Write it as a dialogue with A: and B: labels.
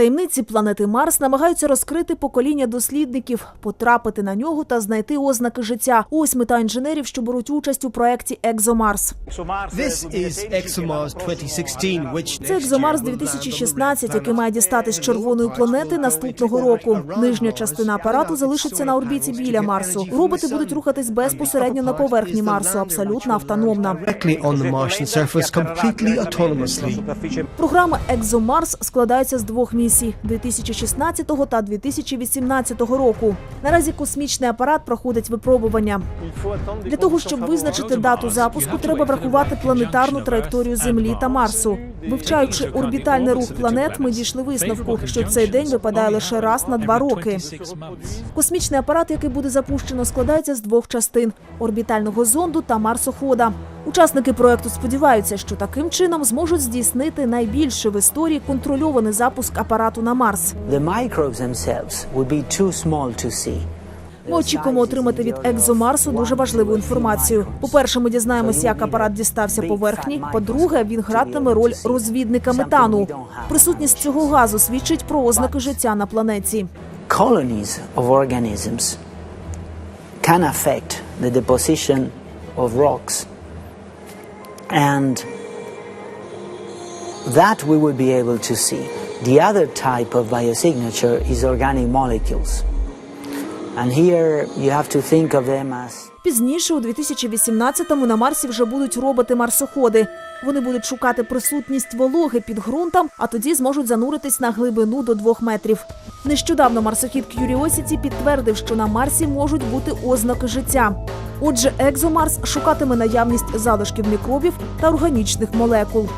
A: Таємниці планети Марс намагаються розкрити покоління дослідників, потрапити на нього та знайти ознаки життя. Ось мета інженерів, що беруть участь у проєкті Екзомарс.
B: This is ExoMars 2016, which
A: Це Екзомарс 2016, який має дістатись з червоної планети наступного року. Нижня частина апарату залишиться на орбіті біля Марсу. Роботи будуть рухатись безпосередньо на поверхні Марсу, абсолютно автономно. Програма Екзомарс складається з двох місій 2016 та 2018 року. Наразі космічний апарат проходить випробування. Для того щоб визначити дату запуску, треба врахувати планетарну траєкторію Землі та Марсу. Вивчаючи орбітальний рух планет, ми дійшли висновку, що цей день випадає лише раз на два роки. Космічний апарат, який буде запущено, складається з двох частин: орбітального зонду та марсохода. Учасники проекту сподіваються, що таким чином зможуть здійснити найбільший в історії контрольований запуск апарату на Марс. Ми очікуємо отримати від екзомарсу дуже важливу інформацію. По-перше, ми дізнаємося, як апарат дістався поверхні. По-друге, він гратиме роль розвідника метану. Присутність цього газу свідчить про ознаки життя на планеті.
C: Can affect the deposition of rocks. And that we will be able to see. The other type of biosignature is organic molecules. And here you have to think of them as
A: Пізніше, у 2018-му, на Марсі вже будуть роботи-марсоходи. Вони будуть шукати присутність вологи під ґрунтом, а тоді зможуть зануритись на глибину до двох метрів. Нещодавно марсохід Curiosity підтвердив, що на Марсі можуть бути ознаки життя. Отже, екзомарс шукатиме наявність залишків мікробів та органічних молекул.